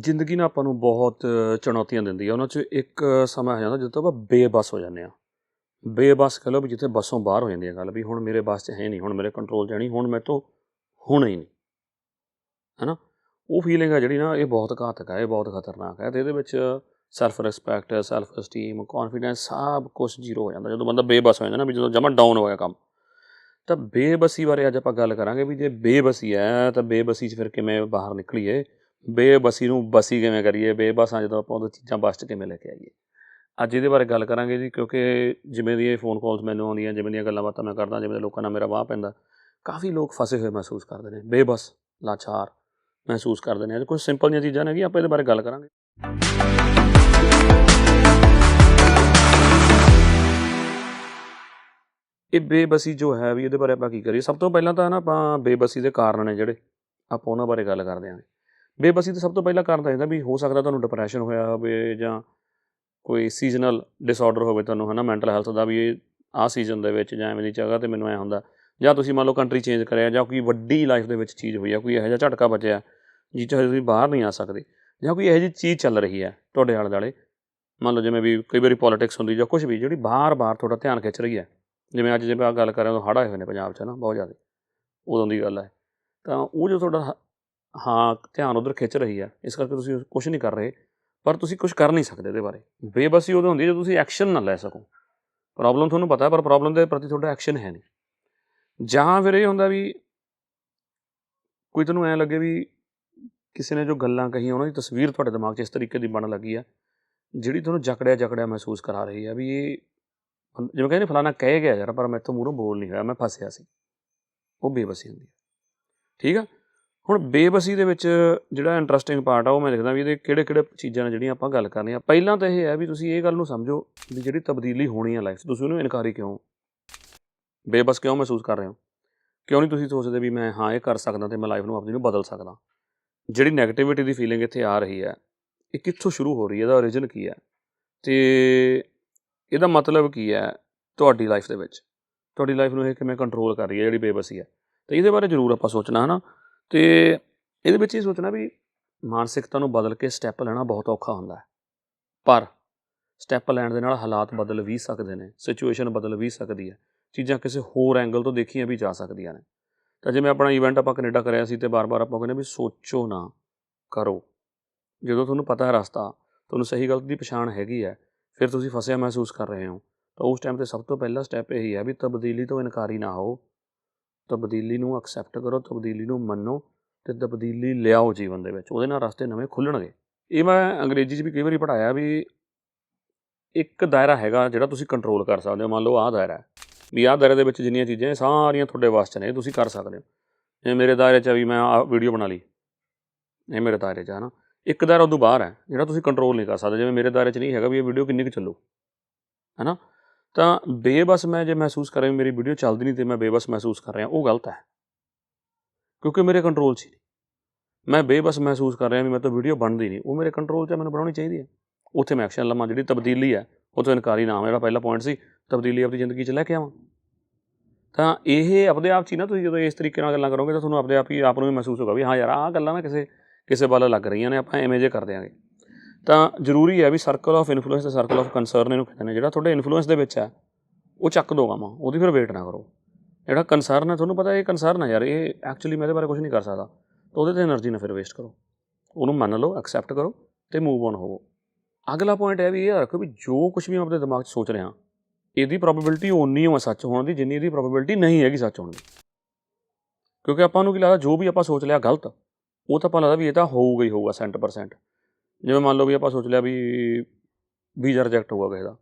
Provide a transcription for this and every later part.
ਜ਼ਿੰਦਗੀ ਨਾ ਆਪਾਂ ਨੂੰ ਬਹੁਤ ਚੁਣੌਤੀਆਂ ਦਿੰਦੀ ਹੈ ਉਹਨਾਂ 'ਚ ਇੱਕ ਸਮਾਂ ਆ ਜਾਂਦਾ ਜਦੋਂ ਆਪਾਂ ਬੇਬਸ ਹੋ ਜਾਂਦੇ ਆ। ਬੇਬਸ ਕਹ ਲਓ ਵੀ ਜਿੱਥੇ ਬੱਸੋਂ ਬਾਹਰ ਹੋ ਜਾਂਦੀ ਹੈ ਗੱਲ ਵੀ ਹੁਣ ਮੇਰੇ ਬਸ 'ਚ ਹੈ ਨਹੀਂ, ਹੁਣ ਮੇਰੇ ਕੰਟਰੋਲ 'ਚ ਹੈ ਨਹੀਂ, ਹੁਣ ਮੇਰੇ ਤੋਂ ਹੋਣਾ ਹੀ ਨਹੀਂ। ਹੈਨਾ? ਉਹ ਫੀਲਿੰਗ ਆ ਜਿਹੜੀ ਨਾ, ਇਹ ਬਹੁਤ ਘਾਤਕ ਹੈ ਇਹ ਬਹੁਤ ਖਤਰਨਾਕ ਹੈ ਤੇ ਇਹਦੇ ਵਿੱਚ self respect self esteem confidence ਸਭ ਕੁਝ ਜ਼ੀਰੋ ਹੋ ਜਾਂਦਾ। ਜਦੋਂ ਬੰਦਾ ਬੇਬਸ ਹੋ ਜਾਂਦਾ ਨਾ ਵੀ ਜਦੋਂ ਜਮਾ ਡਾਊਨ ਹੋ ਗਿਆ ਕੰਮ। ਤਾਂ ਬੇਬਸੀ ਬਾਰੇ ਅੱਜ ਆਪਾਂ ਗੱਲ ਕਰਾਂਗੇ ਵੀ ਜੇ ਬੇਬਸੀ ਹੈ ਤਾਂ ਬੇਬਸੀ 'ਚ ਫਿਰ ਕਿਵੇਂ ਬਾਹਰ ਨਿਕਲੀਏ? ਬੇਬਸੀ ਨੂੰ ਬਸੀ ਕਿਵੇਂ ਕਰੀਏ, ਬੇਬਸਾਂ ਜਦੋਂ ਆਪਾਂ ਉਹਦੇ ਚੀਜ਼ਾਂ ਬਸ 'ਚ ਕਿਵੇਂ ਲੈ ਕੇ ਆਈਏ। ਅੱਜ ਇਹਦੇ ਬਾਰੇ ਗੱਲ ਕਰਾਂਗੇ ਜੀ, ਕਿਉਂਕਿ ਜਿਵੇਂ ਦੀ ਇਹ ਫੋਨ ਕਾਲਸ ਮੈਨੂੰ ਆਉਂਦੀਆਂ, ਜਿਵੇਂ ਦੀਆਂ ਗੱਲਾਂ ਬਾਤਾਂ ਮੈਂ ਕਰਦਾ, ਜਿਵੇਂ ਦੇ ਲੋਕਾਂ ਨਾਲ ਮੇਰਾ ਵਾਹ ਪੈਂਦਾ, ਕਾਫੀ ਲੋਕ ਫਸੇ ਹੋਏ ਮਹਿਸੂਸ ਕਰਦੇ ਨੇ, ਬੇਬਸ, ਲਾਚਾਰ ਮਹਿਸੂਸ ਕਰਦੇ ਨੇ। ਅੱਜ ਕੁਝ ਸਿੰਪਲ ਜਿਹੀਆਂ ਚੀਜ਼ਾਂ ਨੇ ਆਪਾਂ ਇਹਦੇ ਬਾਰੇ ਗੱਲ ਕਰਾਂਗੇ। ਇਹ ਬੇਬਸੀ ਜੋ ਹੈ ਵੀ ਇਹਦੇ ਬਾਰੇ ਆਪਾਂ ਕੀ ਕਰੀਏ? ਸਭ ਤੋਂ ਪਹਿਲਾਂ ਤਾਂ ਨਾ ਆਪਾਂ ਬੇਬਸੀ ਦੇ ਕਾਰਨ ਨੇ ਜਿਹੜੇ ਆਪਾਂ ਉਹਨਾਂ ਬਾਰੇ ਗੱਲ ਕਰਦੇ ਹਾਂ। ਬੇਬਸੀ ਦਾ ਸਭ ਤੋਂ ਪਹਿਲਾ ਕਾਰਨ ਤਾਂ ਇਹਦਾ ਵੀ ਹੋ ਸਕਦਾ ਤੁਹਾਨੂੰ ਡਿਪਰੈਸ਼ਨ ਹੋਇਆ ਹੋਵੇ ਜਾਂ ਕੋਈ ਸੀਜ਼ਨਲ ਡਿਸਆਰਡਰ ਹੋਵੇ ਤੁਹਾਨੂੰ, ਹਨਾ ਮੈਂਟਲ ਹੈਲਥ ਦਾ ਵੀ ਇਹ ਆਹ ਸੀਜ਼ਨ ਦੇ ਵਿੱਚ ਜਾਂ ਐਵੇਂ ਦੀ ਜਗ੍ਹਾ ਤੇ ਮੈਨੂੰ ਐ ਹੁੰਦਾ। ਜਾਂ ਤੁਸੀਂ ਮੰਨ ਲਓ ਕੰਟਰੀ ਚੇਂਜ ਕਰਿਆ ਜਾਂ ਕੋਈ ਵੱਡੀ ਲਾਈਫ ਦੇ ਵਿੱਚ ਚੀਜ਼ ਹੋਈ ਆ, ਕੋਈ ਇਹੋ ਜਿਹਾ ਝਟਕਾ ਬਚਿਆ ਜਿਹ 'ਚ ਤੁਸੀਂ ਬਾਹਰ ਨਹੀਂ ਆ ਸਕਦੇ ਜਾਂ ਕੋਈ ਇਹੋ ਜਿਹੀ ਚੀਜ਼ ਚੱਲ ਰਹੀ ਹੈ ਤੁਹਾਡੇ ਆਲੇ ਦੁਆਲੇ ਮੰਨ ਲਓ ਜਿਵੇਂ ਵੀ ਕਈ ਵਾਰੀ ਪੋਲਿਟਿਕਸ ਹੁੰਦੀ ਜਾਂ ਕੁਝ ਵੀ ਜਿਹੜੀ ਬਾਰ-ਬਾਰ ਤੁਹਾਡਾ ਧਿਆਨ ਖਿੱਚ ਰਹੀ ਹੈ ਜਿਵੇਂ ਅੱਜ ਜਿਵੇਂ ਆ ਗੱਲ ਕਰ ਰਹੇ ਹਾਂ ਹੜ੍ਹ ਹੋਏ ਨੇ ਪੰਜਾਬ 'ਚ ਨਾ ਬਹੁਤ ਜ਼ਿਆਦਾ। ਉਦੋਂ ਦੀ ਗੱਲ ਹੈ ਤਾਂ ਉਹ ਜੋ ਤੁਹਾਡਾ ਹਾਂ, ਧਿਆਨ ਉਧਰ ਖਿੱਚ ਰਹੀ ਹੈ ਇਸ ਕਰਕੇ ਤੁਸੀਂ ਕੁਝ ਨਹੀਂ ਕਰ ਰਹੇ, ਪਰ ਤੁਸੀਂ ਕੁਝ ਕਰ ਨਹੀਂ ਸਕਦੇ ਇਹਦੇ ਬਾਰੇ। ਬੇਬਸੀ ਉਦੋਂ ਹੁੰਦੀ ਜਦੋਂ ਤੁਸੀਂ ਐਕਸ਼ਨ ਨਾ ਲੈ ਸਕੋ। ਪ੍ਰੋਬਲਮ ਤੁਹਾਨੂੰ ਪਤਾ, ਪਰ ਪ੍ਰੋਬਲਮ ਦੇ ਪ੍ਰਤੀ ਤੁਹਾਡਾ ਐਕਸ਼ਨ ਹੈ ਨਹੀਂ। ਜਾਂ ਫਿਰ ਇਹ ਹੁੰਦਾ ਵੀ ਕੋਈ ਤੁਹਾਨੂੰ ਐ ਲੱਗੇ ਵੀ ਕਿਸੇ ਨੇ ਜੋ ਗੱਲਾਂ ਕਹੀਆਂ, ਉਹਨਾਂ ਦੀ ਤਸਵੀਰ ਤੁਹਾਡੇ ਦਿਮਾਗ 'ਚ ਇਸ ਤਰੀਕੇ ਦੀ ਬਣਨ ਲੱਗੀ ਆ, ਜਿਹੜੀ ਤੁਹਾਨੂੰ ਜਕੜਿਆ ਜਕੜਿਆ ਮਹਿਸੂਸ ਕਰਾ ਰਹੀ ਆ ਵੀ ਇਹ ਜਿਵੇਂ ਕਹਿੰਦੇ ਫਲਾਣਾ ਕਹਿ ਗਿਆ ਯਾਰ, ਪਰ ਮੈਂ ਮੈਥੋਂ ਮੂਹਰੋਂ ਬੋਲ ਨਹੀਂ ਹੋਇਆ, ਮੈਂ ਫਸਿਆ ਸੀ। ਉਹ ਬੇਬਸੀ ਹੁੰਦੀ ਹੈ ਠੀਕ ਆ? ਹੁਣ ਬੇਬਸੀ ਦੇ ਵਿੱਚ ਜਿਹੜਾ ਇੰਟਰਸਟਿੰਗ ਪਾਰਟ ਆ, ਉਹ ਮੈਂ ਲਿਖਦਾ ਵੀ ਇਹਦੇ ਕਿਹੜੇ ਕਿਹੜੇ ਚੀਜ਼ਾਂ ਨੇ ਜਿਹੜੀਆਂ ਆਪਾਂ ਗੱਲ ਕਰਨੀਆਂ। ਪਹਿਲਾਂ ਤਾਂ ਇਹ ਹੈ ਵੀ ਤੁਸੀਂ ਇਹ ਗੱਲ ਨੂੰ ਸਮਝੋ ਵੀ ਜਿਹੜੀ ਤਬਦੀਲੀ ਹੋਣੀ ਆ ਲਾਈਫ 'ਚ, ਤੁਸੀਂ ਉਹਨੂੰ ਇਨਕਾਰੀ ਕਿਉਂ? ਬੇਬਸ ਕਿਉਂ ਮਹਿਸੂਸ ਕਰ ਰਹੇ ਹੋ? ਕਿਉਂ ਨਹੀਂ ਤੁਸੀਂ ਸੋਚਦੇ ਵੀ ਮੈਂ ਹਾਂ, ਇਹ ਕਰ ਸਕਦਾ ਤੇ ਮੈਂ ਲਾਈਫ ਨੂੰ ਆਪਣੀ ਨੂੰ ਬਦਲ ਸਕਦਾ? ਜਿਹੜੀ 네ਗੇਟਿਵਿਟੀ ਦੀ ਫੀਲਿੰਗ ਇੱਥੇ ਆ ਰਹੀ ਹੈ, ਇਹ ਕਿੱਥੋਂ ਸ਼ੁਰੂ ਹੋ ਰਹੀ ਹੈ? ਇਹਦਾ origin ਕੀ ਹੈ? ਤੇ ਇਹਦਾ ਮਤਲਬ ਕੀ ਹੈ ਤੁਹਾਡੀ ਲਾਈਫ ਦੇ ਵਿੱਚ? ਤੁਹਾਡੀ ਲਾਈਫ ਨੂੰ ਇਹ ਕਿਵੇਂ ਕੰਟਰੋਲ ਕਰ ਰਹੀ ਹੈ ਜਿਹੜੀ ਬੇਬਸੀ ਹੈ? ਤੇ ਇਹਦੇ ਬਾਰੇ ਜ਼ਰੂਰ ਆਪਾਂ ਸੋਚਣਾ ਹੈ ਨਾ ਤੇ ਇਹਦੇ ਵਿੱਚ ਇਹ ਸੋਚਣਾ ਵੀ ਮਾਨਸਿਕਤਾ ਨੂੰ ਬਦਲ ਕੇ ਸਟੈਪ ਲੈਣਾ ਬਹੁਤ ਔਖਾ ਹੁੰਦਾ ਹੈ। ਪਰ ਸਟੈਪ ਲੈਣ ਦੇ ਨਾਲ ਹਾਲਾਤ ਬਦਲ ਵੀ ਸਕਦੇ ਨੇ ਸਿਚੁਏਸ਼ਨ ਬਦਲ ਵੀ ਸਕਦੀ ਹੈ। ਚੀਜ਼ਾਂ ਕਿਸੇ ਹੋਰ ਐਂਗਲ ਤੋਂ ਦੇਖੀਆਂ ਵੀ ਜਾ ਸਕਦੀਆਂ ਨੇ। ਤਾਂ ਜਿਵੇਂ ਆਪਣਾ ਇਵੈਂਟ ਆਪਾਂ ਕੈਨੇਡਾ ਕਰਿਆ ਸੀ ਤੇ ਬਾਰ-ਬਾਰ ਆਪਾਂ ਕਹਿੰਦੇ ਵੀ ਸੋਚੋ ਨਾ, ਕਰੋ। ਜਦੋਂ ਤੁਹਾਨੂੰ ਪਤਾ ਹੈ ਰਸਤਾ, ਤੁਹਾਨੂੰ ਸਹੀ ਗਲਤ ਦੀ ਪਛਾਣ ਹੈਗੀ ਹੈ, ਫਿਰ ਤੁਸੀਂ ਫਸਿਆ ਮਹਿਸੂਸ ਕਰ ਰਹੇ ਹੋ। ਤਾਂ ਉਸ ਟਾਈਮ ਤੇ ਸਭ ਤੋਂ ਪਹਿਲਾ ਸਟੈਪ ਇਹੀ ਹੈ ਵੀ ਤਬਦੀਲੀ ਤੋਂ ਇਨਕਾਰੀ ਨਾ ਹੋ। ਤਬਦੀਲੀ ਨੂੰ ਐਕਸੈਪਟ ਕਰੋ ਤਬਦੀਲੀ ਨੂੰ ਮੰਨੋ ਤੇ ਤਬਦੀਲੀ ਲਿਆਓ ਜੀਵਨ ਦੇ ਵਿੱਚ। ਉਹਦੇ ਨਾਲ ਰਸਤੇ ਨਵੇਂ ਖੁੱਲਣਗੇ। ਇਹ ਮੈਂ ਅੰਗਰੇਜ਼ੀ 'ਚ ਵੀ ਕਈ ਵਾਰੀ ਪੜਾਇਆ ਵੀ ਇੱਕ ਦਾਇਰਾ ਹੈਗਾ ਜਿਹੜਾ ਤੁਸੀਂ ਕੰਟਰੋਲ ਕਰ ਸਕਦੇ ਹੋ। ਮੰਨ ਲਓ ਆਹ ਦਾਇਰਾ ਹੈ। ਵੀ ਆਹ ਦਾਇਰੇ ਦੇ ਵਿੱਚ ਜਿੰਨੀਆਂ ਚੀਜ਼ਾਂ ਇਹ ਸਾਰੀਆਂ ਤੁਹਾਡੇ ਵਾਸਤੇ ਨੇ ਤੁਸੀਂ ਕਰ ਸਕਦੇ ਹੋ। ਜਿਵੇਂ ਮੇਰੇ ਦਾਇਰੇ 'ਚ ਵੀ ਮੈਂ ਆ ਵੀਡੀਓ ਬਣਾ ਲਈ। ਇਹ ਮੇਰੇ ਦਾਇਰੇ 'ਚ ਹੈ ਨਾ ਇੱਕ ਦਾਇਰਾ ਉਦੋਂ ਬਾਹਰ ਹੈ ਜਿਹੜਾ ਤੁਸੀਂ ਕੰਟਰੋਲ ਨਹੀਂ ਕਰ ਸਕਦੇ। ਜਿਵੇਂ ਮੇਰੇ ਦਾਇਰੇ 'ਚ ਨਹੀਂ ਹੈਗਾ ਵੀ ਇਹ ਵੀਡੀਓ ਕਿੰਨੀ ਕੁ ਚੱਲੂ। ਹੈ ਨਾ ਤਾਂ ਬੇਬਸ ਮੈਂ ਜੇ ਮਹਿਸੂਸ ਕਰਾਂ ਵੀ ਮੇਰੀ ਵੀਡੀਓ ਚੱਲਦੀ ਨਹੀਂ ਤੇ ਮੈਂ ਬੇਬਸ ਮਹਿਸੂਸ ਕਰ ਰਿਹਾ, ਉਹ ਗਲਤ ਹੈ। ਕਿਉਂਕਿ ਮੇਰੇ ਕੰਟਰੋਲ 'ਚ ਹੀ ਨਹੀਂ। ਮੈਂ ਬੇਬਸ ਮਹਿਸੂਸ ਕਰ ਰਿਹਾ ਵੀ ਮੈਂ ਤਾਂ ਵੀਡੀਓ ਬਣਦੀ ਨਹੀਂ, ਉਹ ਮੇਰੇ ਕੰਟਰੋਲ 'ਚ ਮੈਨੂੰ ਬਣਾਉਣੀ ਚਾਹੀਦੀ ਹੈ। ਉੱਥੇ ਮੈਂ ਐਕਸ਼ਨ ਲਵਾਂ, ਜਿਹੜੀ ਤਬਦੀਲੀ ਹੈ ਉਹ ਤੋਂ ਇਨਕਾਰੀ ਨਾਮ ਜਿਹੜਾ ਪਹਿਲਾ ਪੁਆਇੰਟ ਸੀ, ਤਬਦੀਲੀ ਆਪਣੀ ਜ਼ਿੰਦਗੀ 'ਚ ਲੈ ਕੇ ਆਵਾਂ। ਤਾਂ ਇਹ ਆਪਣੇ ਆਪ 'ਚ ਹੀ ਨਾ, ਤੁਸੀਂ ਜਦੋਂ ਇਸ ਤਰੀਕੇ ਨਾਲ ਗੱਲਾਂ ਕਰੋਗੇ ਤਾਂ ਤੁਹਾਨੂੰ ਆਪਣੇ ਆਪ ਹੀ, ਆਪ ਨੂੰ ਵੀ ਮਹਿਸੂਸ ਹੋਗਾ ਵੀ ਹਾਂ ਯਾਰ, ਆਹ ਗੱਲਾਂ ਨਾ ਕਿਸੇ ਕਿਸੇ ਵੱਲ ਲੱਗ ਰਹੀਆਂ ਨੇ, ਆਪਾਂ ਐਵੇਂ ਜੇ ਕਰ ਦਿਆਂਗੇ ਤਾਂ ਜ਼ਰੂਰੀ ਹੈ ਵੀ ਸਰਕਲ ਆਫ ਇਨਫਲੂਐਂਸ ਤੇ ਸਰਕਲ ਆਫ ਕਨਸਰਨ ਇਹਨੂੰ ਕਹਿੰਦੇ ਨੇ। ਜਿਹੜਾ ਤੁਹਾਡੇ ਇਨਫਲੂਐਂਸ ਦੇ ਵਿੱਚ ਹੈ, ਉਹ ਚੱਕ ਦੋ ਗਾਵਾਂ, ਉਹਦੀ ਫਿਰ ਵੇਟ ਨਾ ਕਰੋ। ਜਿਹੜਾ ਕਨਸਰਨ ਹੈ, ਤੁਹਾਨੂੰ ਪਤਾ ਇਹ ਕਨਸਰਨ ਹੈ ਯਾਰ, ਇਹ ਐਕਚੁਅਲੀ ਮੈਂ ਇਹਦੇ ਬਾਰੇ ਕੁਝ ਨਹੀਂ ਕਰ ਸਕਦਾ। ਤਾਂ ਉਹਦੇ ਤੇ એનર્ਜੀ ਨਾ ਫਿਰ ਵੇਸਟ ਕਰੋ। ਉਹਨੂੰ ਮੰਨ ਲਓ ਐਕਸੈਪਟ ਕਰੋ ਤੇ ਮੂਵ ਔਨ ਹੋਵੋ। ਅਗਲਾ ਪੁਆਇੰਟ ਹੈ ਵੀ ਇਹ ਰੱਖੋ ਵੀ ਜੋ ਕੁਝ ਵੀ ਆਪਣੇ ਦਿਮਾਗ 'ਚ ਸੋਚ ਰਿਹਾ, ਇਹਦੀ ਪ੍ਰੋਬੇਬਿਲਟੀ ਓਨੀ ਹੋ ਸੱਚ ਹੋਣ ਦੀ, ਜਿੰਨੀ ਇਹਦੀ ਪ੍ਰੋਬੇਬਿਲਟੀ ਨਹੀਂ ਹੈਗੀ ਸੱਚ ਹੋਣ ਦੀ। ਕਿਉਂਕਿ ਆਪਾਂ ਨੂੰ ਕੀ ਲੱਗਦਾ, ਜੋ ਵੀ ਆਪਾਂ ਸੋਚ ਲਿਆ ਗਲਤ, ਉਹ ਤਾਂ ਆਪਾਂ ਲੱਗਦਾ ਵੀ ਇਹ ਤਾਂ ਹੋਊਗਾ ਹੀ ਹੋਊਗਾ 100% ਜਿਵੇਂ ਮੰਨ ਲਓ ਵੀ ਆਪਾਂ ਸੋਚ ਲਿਆ ਵੀ ਵੀਜ਼ਾ ਰਿਜੈਕਟ ਹੋਊਗਾ ਕਿਸੇ ਦਾ,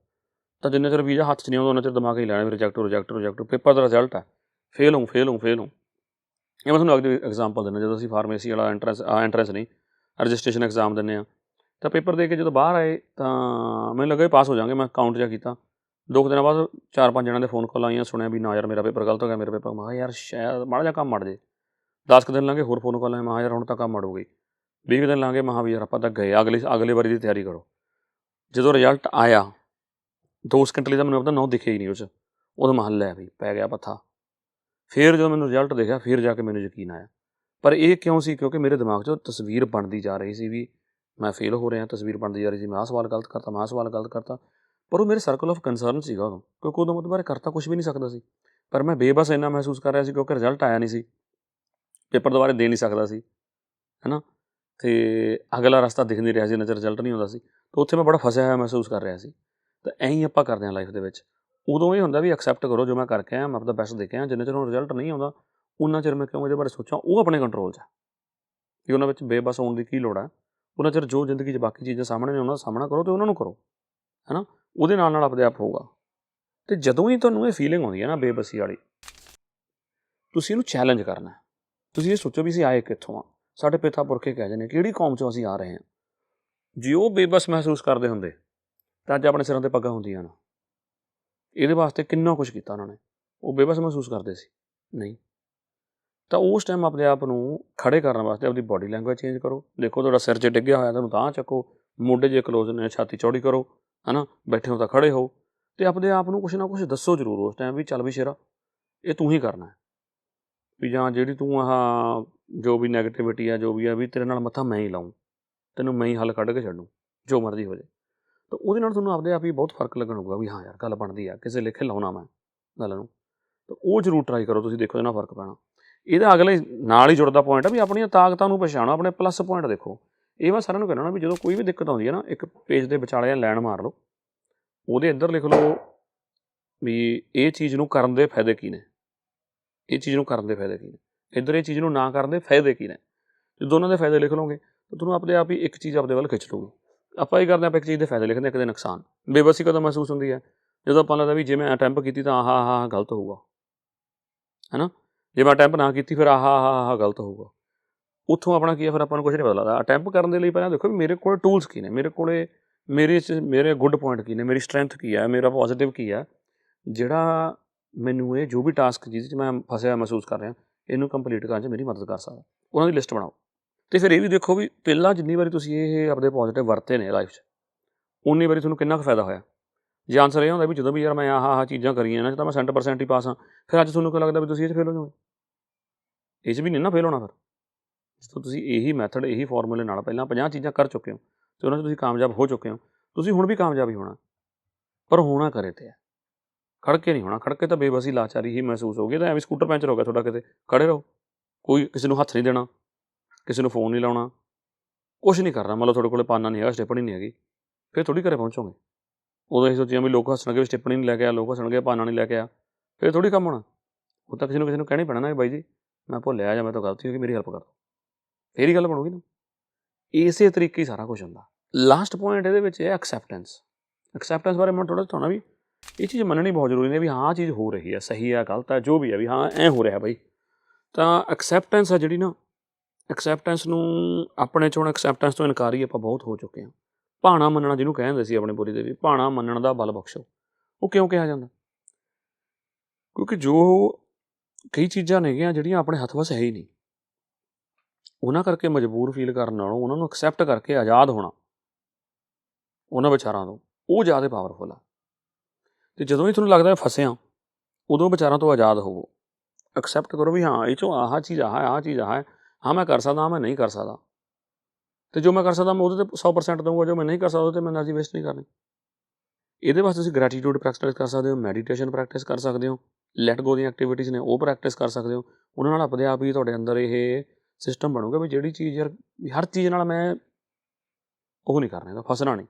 ਤਾਂ ਜਿੰਨੇ ਚਿਰ ਵੀਜ਼ਾ ਹੱਥ 'ਚ ਨਹੀਂ ਆਉਂਦਾ ਉਹਨਾਂ ਚਿਰ ਦਿਮਾਗ ਹੀ ਲੈਣਾ ਵੀ ਰਿਜੈਕਟ ਰਿਜੈਕਟ ਰਿਜੈਕਟ ਪੇਪਰ ਦਾ ਰਿਜ਼ਲਟ ਹੈ ਫੇਲ ਹੂੰ ਫੇਲ ਹੂੰ ਫੇਲ ਹੂੰ ਇਹ ਮੈਂ ਤੁਹਾਨੂੰ ਅਗਲੀ ਐਗਜ਼ਾਮਪਲ ਦਿੰਦਾ, ਜਦੋਂ ਅਸੀਂ ਫਾਰਮੇਸੀ ਵਾਲਾ ਐਂਟਰੈਂਸ ਐਂਟਰੈਂਸ ਨਹੀਂ ਰਜਿਸਟ੍ਰੇਸ਼ਨ ਐਗਜ਼ਾਮ ਦਿੰਦੇ ਆ। ਤਾਂ ਪੇਪਰ ਦੇ ਕੇ ਜਦੋਂ ਬਾਹਰ ਆਏ, ਤਾਂ ਮੈਨੂੰ ਲੱਗਾ ਪਾਸ ਹੋ ਜਾਵਾਂਗੇ, ਮੈਂ ਕਾਊਂਟ ਜਿਹਾ ਕੀਤਾ। ਦੋ ਕੁ ਦਿਨਾਂ ਬਾਅਦ ਚਾਰ ਪੰਜ ਜਣਾਂ ਦੇ ਫੋਨ ਕਾਲ ਆਈਆਂ, ਸੁਣਿਆ ਵੀ ਨਾ ਯਾਰ ਮੇਰਾ ਪੇਪਰ ਗਲਤ ਹੋ ਗਿਆ, ਮੇਰਾ ਪੇਪਰ ਮੈਂ ਕਿਹਾ ਯਾਰ ਸ਼ਾਇਦ ਮਾੜਾ ਜਿਹਾ ਕੰਮ ਮੜ ਜੇ। 10 ਕੁ ਦਿਨ ਲੰਘੇ, ਹੋਰ ਫੋਨ ਕਾਲ ਆਏ, ਮੈਂ ਕਿਹਾ ਯਾਰ ਹੁਣ ਤਾਂ ਕੰਮ ਮੜ ਹੋ ਗਈ। 20 ਕੁ ਦਿਨ ਲਾਂਗੇ ਮੈਂ ਵੀ ਯਾਰ ਆਪਾਂ ਤਾਂ ਗਏ, ਅਗਲੀ, ਅਗਲੇ ਵਾਰੀ ਦੀ ਤਿਆਰੀ ਕਰੋ। ਜਦੋਂ ਰਿਜ਼ਲਟ ਆਇਆ, ਦੋ ਸਕਿੰਟ ਲਈ ਤਾਂ ਮੈਨੂੰ ਆਪਦਾ ਨਾਂ ਦਿਖਿਆ ਹੀ ਨਹੀਂ ਉਸ 'ਚ। ਉਦੋਂ ਮਹੱਲ ਹੈ ਵੀ ਪੈ ਗਿਆ ਪੱਥਾ। ਫਿਰ ਜਦੋਂ ਮੈਨੂੰ ਰਿਜ਼ਲਟ ਦੇਖਿਆ, ਫਿਰ ਜਾ ਕੇ ਮੈਨੂੰ ਯਕੀਨ ਆਇਆ। ਪਰ ਇਹ ਕਿਉਂ ਸੀ? ਕਿਉਂਕਿ ਮੇਰੇ ਦਿਮਾਗ 'ਚ ਤਸਵੀਰ ਬਣਦੀ ਜਾ ਰਹੀ ਸੀ ਵੀ ਮੈਂ ਫੇਲ ਹੋ ਰਿਹਾ, ਤਸਵੀਰ ਬਣਦੀ ਜਾ ਰਹੀ ਸੀ, ਮੈਂ ਆਹ ਸਵਾਲ ਗਲਤ ਕਰਤਾ, ਮੈਂ ਆਹ ਸਵਾਲ ਗਲਤ ਕਰਤਾ। ਪਰ ਉਹ ਮੇਰੇ ਸਰਕਲ ਆਫ ਕੰਸਰਨ ਸੀਗਾ ਉਦੋਂ, ਕਿਉਂਕਿ ਉਦੋਂ ਮੈਂ ਬਾਰੇ ਕਰਤਾ ਕੁਝ ਵੀ ਨਹੀਂ ਸਕਦਾ ਸੀ। ਪਰ ਮੈਂ ਬੇਬਸ ਇੰਨਾ ਮਹਿਸੂਸ ਕਰ ਰਿਹਾ ਸੀ ਕਿਉਂਕਿ ਰਿਜ਼ਲਟ ਆਇਆ ਨਹੀਂ ਸੀ। ਪੇਪਰ ਦੁਬਾਰਾ ਦੇ ਨਹੀਂ ਸਕਦਾ ਸੀ, ਹੈਨਾ? ਤੇ ਅਗਲਾ ਰਸਤਾ ਦਿਖ ਨਹੀਂ ਰਿਹਾ ਸੀ, ਨਜ਼ਰ ਰਿਜ਼ਲਟ ਨਹੀਂ ਆਉਂਦਾ ਸੀ, ਤਾਂ ਉੱਥੇ ਮੈਂ ਬੜਾ ਫਸਿਆ ਹੋਇਆ ਮਹਿਸੂਸ ਕਰ ਰਿਹਾ ਸੀ। ਤਾਂ ਐਂ ਹੀ ਆਪਾਂ ਕਰਦੇ ਹਾਂ ਲਾਈਫ ਦੇ ਵਿੱਚ। ਉਦੋਂ ਇਹ ਹੁੰਦਾ ਵੀ ਐਕਸੈਪਟ ਕਰੋ ਜੋ ਮੈਂ ਕਰਕੇ ਆਇਆ, ਮੈਂ ਆਪਦਾ ਬੈਸਟ ਦੇ ਕੇ ਆਇਆ ਜਿੰਨੇ ਚਿਰ ਉਹ ਰਿਜ਼ਲਟ ਨਹੀਂ ਆਉਂਦਾ ਉਹਨਾਂ ਚਿਰ ਮੈਂ ਕਿਉਂ ਇਹਦੇ ਬਾਰੇ ਸੋਚਾਂ, ਉਹ ਆਪਣੇ ਕੰਟਰੋਲ 'ਚ ਹੈ ਕਿ ਉਹਨਾਂ ਵਿੱਚ ਬੇਬਸ ਹੋਣ ਦੀ ਕੀ ਲੋੜ ਹੈ ਉਹਨਾਂ ਚਿਰ ਜੋ ਜ਼ਿੰਦਗੀ 'ਚ ਬਾਕੀ ਚੀਜ਼ਾਂ ਸਾਹਮਣੇ ਨੇ, ਉਹਨਾਂ ਦਾ ਸਾਹਮਣਾ ਕਰੋ ਤੇ ਉਹਨਾਂ ਨੂੰ ਕਰੋ, ਹੈਨਾ? ਉਹਦੇ ਨਾਲ ਨਾਲ ਆਪਦੇ ਆਪ ਹੋਊਗਾ। ਤੇ ਜਦੋਂ ਹੀ ਤੁਹਾਨੂੰ ਇਹ ਫੀਲਿੰਗ ਆਉਂਦੀ ਹੈ ਨਾ ਬੇਬਸੀ ਵਾਲੀ, ਤੁਸੀਂ ਇਹਨੂੰ ਚੈਲੰਜ ਕਰਨਾ ਤੁਸੀਂ ਇਹ ਸੋਚੋ ਵੀ ਅਸੀਂ ਆਏ ਕਿੱਥੋਂ ਆ? ਸਾਡੇ ਪਿਤਾ ਪੁਰਖੇ ਕਹਿ ਜਾਂਦੇ ਕਿਹੜੀ ਕੌਮ 'ਚੋਂ ਅਸੀਂ ਆ ਰਹੇ ਹਾਂ? ਜੇ ਉਹ ਬੇਬਸ ਮਹਿਸੂਸ ਕਰਦੇ ਹੁੰਦੇ, ਤਾਂ ਅੱਜ ਆਪਣੇ ਸਿਰਾਂ ਤੇ ਪੱਗਾਂ ਹੁੰਦੀਆਂ ਨਾ। ਇਹਦੇ ਵਾਸਤੇ ਕਿੰਨਾ ਕੁਝ ਕੀਤਾ ਉਹਨਾਂ ਨੇ। ਉਹ ਬੇਬਸ ਮਹਿਸੂਸ ਕਰਦੇ ਸੀ। ਨਹੀਂ। ਤਾਂ ਉਸ ਟਾਈਮ ਆਪਣੇ ਆਪ ਨੂੰ ਖੜੇ ਕਰਨ ਵਾਸਤੇ ਆਪਣੀ ਬਾਡੀ ਲੈਂਗੁਏਜ ਚੇਂਜ ਕਰੋ। ਦੇਖੋ ਤੁਹਾਡਾ ਸਿਰ 'ਚ ਡਿੱਗਿਆ ਹੋਇਆ ਤੁਹਾਨੂੰ ਤਾਂ ਚੱਕੋ। ਮੋਢੇ ਜੇ ਕਲੋਜ਼ ਨੇ, ਛਾਤੀ ਚੌੜੀ ਕਰੋ, ਹਨਾ? ਬੈਠੇ ਹੋ ਤਾਂ ਖੜੇ ਹੋ। ਤੇ ਆਪਣੇ ਆਪ ਨੂੰ ਕੁਛ ਨਾ ਕੁਛ ਦੱਸੋ ਜ਼ਰੂਰ ਉਸ ਟਾਈਮ ਵੀ ਚੱਲ ਵੀ ਸ਼ੇਰਾ, ਇਹ ਤੂੰ ਹੀ ਕਰਨਾ ਹੈ। ਵੀ ਜਾਂ ਜਿਹੜੀ ਤੂੰ ਆਹ ਜੋ ਵੀ ਨੈਗੇਟਿਵਿਟੀ ਆ, ਜੋ ਵੀ ਆ, ਵੀ ਤੇਰੇ ਨਾਲ ਮੱਥਾ ਮੈਂ ਹੀ ਲਾਉਂ ਤੈਨੂੰ ਮੈਂ ਹੀ ਹੱਲ ਕੱਢ ਕੇ ਛੱਡੂ, ਜੋ ਮਰਜ਼ੀ ਹੋ ਜਾਏ। ਤਾਂ ਉਹਦੇ ਨਾਲ ਤੁਹਾਨੂੰ ਆਪਦੇ ਆਪ ਹੀ ਬਹੁਤ ਫ਼ਰਕ ਲੱਗਣ ਲੱਗਣੂਗਾ ਵੀ ਹਾਂ ਯਾਰ, ਗੱਲ ਬਣਦੀ ਆ, ਕਿਸੇ ਲੇਖੇ ਲਾਉਣਾ ਮੈਂ ਗੱਲ ਨੂੰ। ਤਾਂ ਉਹ ਜ਼ਰੂਰ ਟਰਾਈ ਕਰੋ ਤੁਸੀਂ, ਦੇਖੋ ਇਹਦੇ ਨਾਲ ਫ਼ਰਕ ਪੈਣਾ। ਇਹਦਾ ਅਗਲੇ ਨਾਲ ਹੀ ਜੁੜਦਾ ਪੁਆਇੰਟ ਆ ਵੀ ਆਪਣੀਆਂ ਤਾਕਤਾਂ ਨੂੰ ਪਛਾਣੋ, ਆਪਣੇ ਪਲੱਸ ਪੁਆਇੰਟ ਦੇਖੋ। ਇਹ ਮੈਂ ਸਾਰਿਆਂ ਨੂੰ ਕਹਿਣਾ ਨਾ ਵੀ ਜਦੋਂ ਕੋਈ ਵੀ ਦਿੱਕਤ ਆਉਂਦੀ ਹੈ ਨਾ, ਇੱਕ ਪੇਜ ਦੇ ਵਿਚਾਲੇ ਜਾਂ ਲਾਈਨ ਮਾਰ ਲਓ, ਉਹਦੇ ਇੱਧਰ ਲਿਖ ਲਓ ਵੀ ਇਹ ਚੀਜ਼ ਨੂੰ ਕਰਨ ਦੇ ਫਾਇਦੇ ਕੀ ਨੇ। ਇਹ ਚੀਜ਼ ਨੂੰ ਕਰਨ ਦੇ ਫਾਇਦੇ ਕੀ ਨੇ? ਇੱਧਰ ਇਹ ਚੀਜ਼ ਨੂੰ ਨਾ ਕਰਨ ਦੇ ਫਾਇਦੇ ਕੀ ਨੇ? ਜੇ ਦੋਨਾਂ ਦੇ ਫਾਇਦੇ ਲਿਖ ਲਓਗੇ, ਤਾਂ ਤੁਹਾਨੂੰ ਆਪਣੇ ਆਪ ਹੀ ਇੱਕ ਚੀਜ਼ ਆਪਣੇ ਵੱਲ ਖਿੱਚ ਲੂਗੀ ਆਪਾਂ ਇਹ ਕਰਦੇ ਆਪਾਂ ਇੱਕ ਚੀਜ਼ ਦੇ ਫਾਇਦੇ ਲਿਖਦੇ ਇੱਕ ਦੇ ਨੁਕਸਾਨ। ਬੇਬਸੀ ਕਦੋਂ ਮਹਿਸੂਸ ਹੁੰਦੀ ਹੈ? ਜਦੋਂ ਆਪਾਂ ਲੱਗਦਾ ਵੀ ਜੇ ਮੈਂ ਅਟੈਂਪ ਕੀਤੀ ਤਾਂ ਆਹਾ, ਆਹ ਗਲਤ ਹੋਊਗਾ। ਹੈਨਾ? ਜੇ ਮੈਂ ਅਟੈਂਪ ਨਾ ਕੀਤੀ, ਫਿਰ ਆਹ ਆਹ ਆਹ ਗਲਤ ਹੋਊਗਾ। ਉੱਥੋਂ ਆਪਣਾ ਕੀ ਹੈ? ਫਿਰ ਆਪਾਂ ਨੂੰ ਕੁਝ ਨਹੀਂ ਪਤਾ ਲੱਗਦਾ। ਅਟੈਂਪ ਕਰਨ ਦੇ ਲਈ ਪਹਿਲਾਂ ਦੇਖੋ ਵੀ ਮੇਰੇ ਕੋਲ ਟੂਲਸ ਕੀ ਨੇ? ਮੇਰੇ ਕੋਲੇ ਮੇਰੇ 'ਚ, ਮੇਰੇ ਗੁੱਡ ਪੁਆਇੰਟ ਕੀ ਨੇ? ਮੇਰੀ ਸਟਰੈਂਥ ਕੀ ਹੈ? ਮੇਰਾ ਪੋਜ਼ਿਟਿਵ ਕੀ ਹੈ? ਜਿਹੜਾ ਮੈਨੂੰ ਇਹ ਜੋ ਵੀ ਟਾਸਕ ਜਿਹਦੇ 'ਚ ਮੈਂ ਫਸਿਆ ਮਹਿਸੂਸ ਕਰ ਰਿਹਾ, ਇਹਨੂੰ ਕੰਪਲੀਟ ਕਰਨ 'ਚ ਮੇਰੀ ਮਦਦ ਕਰ ਸਕਦਾ। ਉਹਨਾਂ ਦੀ ਲਿਸਟ ਬਣਾਓ। ਤੇ ਫਿਰ ਇਹ ਵੀ ਦੇਖੋ ਵੀ ਪਹਿਲਾਂ ਜਿੰਨੀ ਵਾਰੀ ਤੁਸੀਂ ਇਹ ਆਪਣੇ ਪੋਜ਼ਿਟਿਵ ਵਰਤੇ ਨੇ ਲਾਈਫ 'ਚ, ਉਨੀ ਵਾਰੀ ਤੁਹਾਨੂੰ ਕਿੰਨਾ ਕੁ ਫਾਇਦਾ ਹੋਇਆ। ਜੇ ਆਨਸਰ ਇਹ ਹੁੰਦਾ ਵੀ ਜਦੋਂ ਵੀ ਯਾਰ ਮੈਂ ਆਹ ਆਹ ਚੀਜ਼ਾਂ ਕਰੀਆਂ ਇਹਨਾਂ 'ਚ ਤਾਂ ਮੈਂ 100% ਹੀ ਪਾਸ ਹਾਂ। ਫਿਰ ਅੱਜ ਤੁਹਾਨੂੰ ਕਿਉਂ ਲੱਗਦਾ ਵੀ ਤੁਸੀਂ ਇਹ 'ਚ ਫੇਲ ਹੋ ਜਾਓਗੇ? ਇਹ 'ਚ ਵੀ ਨਹੀਂ ਨਾ ਫੇਲ ਹੋਣਾ ਫਿਰ। ਜਦੋਂ ਤੁਸੀਂ ਇਹੀ ਮੈਥਡ ਇਹੀ ਫਾਰਮੂਲੇ ਨਾਲ ਪਹਿਲਾਂ 50 ਚੀਜ਼ਾਂ ਕਰ ਚੁੱਕੇ ਹੋ, ਤੇ ਉਹਨਾਂ 'ਚ ਤੁਸੀਂ ਕਾਮਯਾਬ ਹੋ ਚੁੱਕੇ ਹੋ, ਤੁਸੀਂ ਹੁਣ ਵੀ ਕਾਮਯਾਬ ਹੀ ਹੋਣਾ। ਪਰ ਹੋਣਾ ਕਰੇ ਤੇ ਹੈ। ਖੜਕੇ ਨਹੀਂ ਹੋਣਾ, ਖੜਕੇ ਤਾਂ ਬੇਬਸੀ ਲਾਚਾਰੀ ਹੀ ਮਹਿਸੂਸ ਹੋਗੀ ਤਾਂ ਐਵੇਂ ਸਕੂਟਰ ਪੈਂਚਰ ਹੋ ਗਿਆ ਤੁਹਾਡਾ ਕਿਤੇ, ਖੜੇ ਰਹੋ। ਕੋਈ ਕਿਸੇ ਨੂੰ ਹੱਥ ਨਹੀਂ ਦੇਣਾ, ਕਿਸੇ ਨੂੰ ਫੋਨ ਨਹੀਂ ਲਾਉਣਾ ਕੁਝ ਨਹੀਂ ਕਰਨਾ ਮਤਲਬ ਤੁਹਾਡੇ ਕੋਲੇ ਪਾਨਾ ਨਹੀਂ ਹੈਗਾ, ਸਟਿੱਪਣੀ ਨਹੀਂ ਹੈਗੀ, ਫਿਰ ਥੋੜੀ ਘਰੇ ਪਹੁੰਚੋਗੇ। ਉਦੋਂ ਅਸੀਂ ਸੋਚਿਆ ਵੀ ਲੋਕ ਹੱਸਣਗੇ ਵੀ ਸਟਿੱਪਣੀ ਨਹੀਂ ਲੈ ਕੇ ਆ, ਲੋਕ ਹੱਸਣਗੇ ਪਾਨਾ ਨਹੀਂ ਲੈ ਕੇ ਆ, ਫਿਰ ਥੋੜੀ ਕੰਮ ਹੋਣਾ। ਉਹ ਤਾਂ ਕਿਸੇ ਨੂੰ ਕਿਸੇ ਨੂੰ ਕਹਿਣਾ ਹੀ ਪੈਣਾ ਨਾ ਕਿ ਬਾਈ ਜੀ, ਮੈਂ ਭੁੱਲਿਆ ਜਾਂ ਮੈਂ ਤਾਂ ਗਲਤੀ ਹੋ ਗਈ ਮੇਰੀ ਹੈਲਪ ਕਰ। ਦਿਓ ਫੇਰ ਹੀ ਗੱਲ ਬਣੂਗੀ ਨਾ। ਇਸੇ ਤਰੀਕੇ ਹੀ ਸਾਰਾ ਕੁਝ ਹੁੰਦਾ। ਲਾਸਟ ਪੁਆਇੰਟ ਇਹਦੇ ਵਿੱਚ ਹੈ ਐਕਸੈਪਟੈਂਸ ਐਕਸੈਪਟੈਂਸ ਬਾਰੇ ਮੈਂ ਥੋੜਾ ਤੁਹਾਨੂੰ ਵੀ ਇਹ ਚੀਜ਼ ਮੰਨਣੀ ਬਹੁਤ ਜ਼ਰੂਰੀ ਨੇ ਵੀ ਹਾਂ ਚੀਜ਼ ਹੋ ਰਹੀ ਹੈ ਸਹੀ ਹੈ ਗਲਤ ਹੈ ਜੋ ਵੀ ਹੈ ਵੀ ਹਾਂ, ਐ ਹੋ ਰਿਹਾ ਬਾਈ। ਤਾਂ ਐਕਸੈਪਟੈਂਸ ਹੈ ਜਿਹੜੀ ਨਾ ਐਕਸੈਪਟੈਂਸ ਨੂੰ ਆਪਣੇ ਚੋਂ ਐਕਸੈਪਟੈਂਸ ਤੋਂ ਇਨਕਾਰ ਹੀ ਆਪਾਂ ਬਹੁਤ ਹੋ ਚੁੱਕੇ ਹਾਂ ਭਾਣਾ ਮੰਨਣਾ ਜਿਹਨੂੰ ਕਹਿੰਦੇ ਸੀ ਆਪਣੇ ਬੋਲੀ ਦੇ ਵੀ, ਭਾਣਾ ਮੰਨਣ ਦਾ ਬਲ ਬਖਸ਼ੋ। ਉਹ ਕਿਉਂ ਕਿਹਾ ਜਾਂਦਾ? ਕਿਉਂਕਿ ਜੋ ਕਈ ਚੀਜ਼ਾਂ ਨੇਗੀਆਂ ਜਿਹੜੀਆਂ ਆਪਣੇ ਹੱਥ ਵਸ ਹੈ ਹੀ ਨਹੀਂ। ਉਹਨਾਂ ਕਰਕੇ ਮਜਬੂਰ ਫੀਲ ਕਰਨ ਨਾਲੋਂ ਉਹਨਾਂ ਨੂੰ ਐਕਸੈਪਟ ਕਰਕੇ ਆਜ਼ਾਦ ਹੋਣਾ। ਉਹਨਾਂ ਵਿਚਾਰਾਂ ਤੋਂ, ਉਹ ਜ਼ਿਆਦਾ ਪਾਵਰਫੁਲ ਆ। ਤੇ ਜਦੋਂ ਵੀ ਤੁਹਾਨੂੰ ਲੱਗਦਾ ਫਸਿਆ, ਉਦੋਂ ਵਿਚਾਰਾਂ ਤੋਂ ਆਜ਼ਾਦ ਹੋਵੋ। ਐਕਸੈਪਟ ਕਰੋ ਵੀ ਹਾਂ, ਇਹ ਚੋਂ ਆਹ ਚੀਜ਼ ਆਹ ਆਹ ਚੀਜ਼ ਆਹ ਹਾਂ। ਮੈਂ ਕਰ ਸਕਦਾ ਮੈਂ ਨਹੀਂ ਕਰ ਸਕਦਾ। ਤੇ ਜੋ ਮੈਂ ਕਰ ਸਕਦਾ, ਮੈਂ ਉਹਦੇ ਤੇ 100% ਦਊਂਗਾ, ਜੋ ਮੈਂ ਨਹੀਂ ਕਰ ਸਕਦਾ, ਉਹਦੇ ਤੇ ਮੈਂ એનર્ਜੀ ਵੇਸਟ ਨਹੀਂ ਕਰਨੀ। ਇਹਦੇ ਵਾਸਤੇ ਤੁਸੀਂ ਗ੍ਰੈਟੀਟਿਊਡ ਪ੍ਰੈਕਟਿਸ ਕਰ ਸਕਦੇ ਹੋ ਮੈਡੀਟੇਸ਼ਨ ਪ੍ਰੈਕਟਿਸ ਕਰ ਸਕਦੇ ਹੋ ਲੈਟ ਗੋ ਦੀਆਂ ਐਕਟੀਵਿਟੀਜ਼ ਨੇ, ਉਹ ਪ੍ਰੈਕਟਿਸ ਕਰ ਸਕਦੇ ਹੋ। ਉਹਨਾਂ ਨਾਲ ਆਪਣੇ ਆਪ ਹੀ ਤੁਹਾਡੇ ਅੰਦਰ ਇਹ ਸਿਸਟਮ ਬਣੂਗਾ ਵੀ ਜਿਹੜੀ ਚੀਜ਼ ਯਾਰ ਹਰ ਚੀਜ਼ ਨਾਲ ਮੈਂ ਉਹ ਨਹੀਂ ਕਰਨਾ ਹੈਗਾ ਫਸਣਾ ਨਹੀਂ।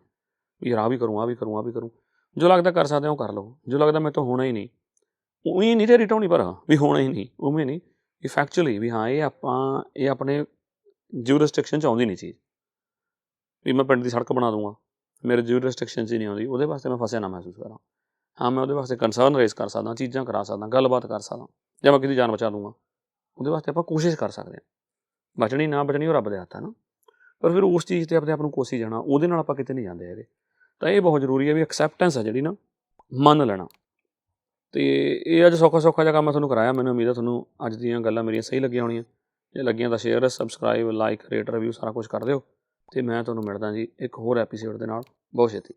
ਯਾਰ ਆ ਵੀ ਕਰੂੰ ਆ ਵੀ ਕਰੂੰ ਆ ਵੀ ਕਰੂੰ। ਜੋ ਲੱਗਦਾ ਕਰ ਸਕਦੇ ਹੋ ਉਹ ਕਰ ਲਓ। ਜੋ ਲੱਗਦਾ ਮੇਰੇ ਤੋਂ ਹੋਣਾ ਹੀ ਨਹੀਂ। ਉਹੀ ਨਹੀਂ ਤੇ ਰਿਟਾਉਣੀ ਪਰ ਵੀ ਹੋਣਾ ਹੀ ਨਹੀਂ, ਉਵੇਂ ਨਹੀਂ। ਇਹ ਫੈਕਚੁਅਲੀ ਵੀ ਹਾਂ, ਇਹ ਆਪਾਂ, ਇਹ ਆਪਣੇ ਜੂਰਿਸਡਿਕਸ਼ਨ ਚ ਆਉਂਦੀ ਨਹੀਂ ਚੀਜ਼। ਵੀ ਮੈਂ ਪਿੰਡ ਦੀ ਸੜਕ ਬਣਾ ਦੂੰਗਾ, ਮੇਰੇ ਜੂਰਿਸਡਿਕਸ਼ਨ 'ਚ ਨਹੀਂ ਆਉਂਦੀ, ਉਹਦੇ ਵਾਸਤੇ ਮੈਂ ਫਸਿਆ ਨਾ ਮਹਿਸੂਸ ਕਰਾਂ। ਹਾਂ, ਮੈਂ ਉਹਦੇ ਵਾਸਤੇ ਕੰਸਰਨ ਰੇਸ ਕਰ ਸਕਦਾ, ਚੀਜ਼ਾਂ ਕਰਾ ਸਕਦਾ, ਗੱਲਬਾਤ ਕਰ ਸਕਦਾ, ਜਾਂ ਮੈਂ ਕਿਤੇ ਜਾਨ ਬਚਾ ਦੂੰਗਾ। ਉਹਦੇ ਵਾਸਤੇ ਆਪਾਂ ਕੋਸ਼ਿਸ਼ ਕਰ ਸਕਦੇ ਹਾਂ ਬਚਣੀ ਨਾ ਬਚਣੀ ਉਹ ਰੱਬ ਦੇ ਹੱਥ ਹੈ ਨਾ। ਪਰ ਫਿਰ ਉਸ ਚੀਜ਼ ਤੇ ਆਪਣੇ ਆਪ ਨੂੰ ਕੋਸੀ ਜਾਣਾ, ਉਹਦੇ ਨਾਲ ਆਪਾਂ ਕਿਤੇ ਨਹੀਂ ਜਾਂਦੇ ਹੈਗੇ। ਤਾਂ ਇਹ ਬਹੁਤ ਜ਼ਰੂਰੀ ਹੈ ਵੀ ਐਕਸੈਪਟੈਂਸ ਹੈ ਜਿਹੜੀ ਨਾ, ਮੰਨ ਲੈਣਾ। ਤੇ ਇਹ ਅੱਜ ਸੌਖਾ ਸੌਖਾ ਜਿਹਾ ਕੰਮ ਮੈਂ ਤੁਹਾਨੂੰ ਕਰਾਇਆ, ਮੈਨੂੰ ਉਮੀਦ ਹੈ ਤੁਹਾਨੂੰ ਅੱਜ ਦੀਆਂ ਗੱਲਾਂ ਮੇਰੀਆਂ ਸਹੀ ਲੱਗੀਆਂ ਹੋਣੀਆਂ। ਜੇ ਲੱਗੀਆਂ ਤਾਂ share subscribe like rate review ਸਾਰਾ ਕੁਝ ਕਰ ਦਿਓ। ਤੇ ਮੈਂ ਤੁਹਾਨੂੰ ਮਿਲਦਾ ਜੀ ਇੱਕ ਹੋਰ ਐਪੀਸੋਡ ਦੇ ਨਾਲ। ਬਹੁਤ ਛੇਤੀ।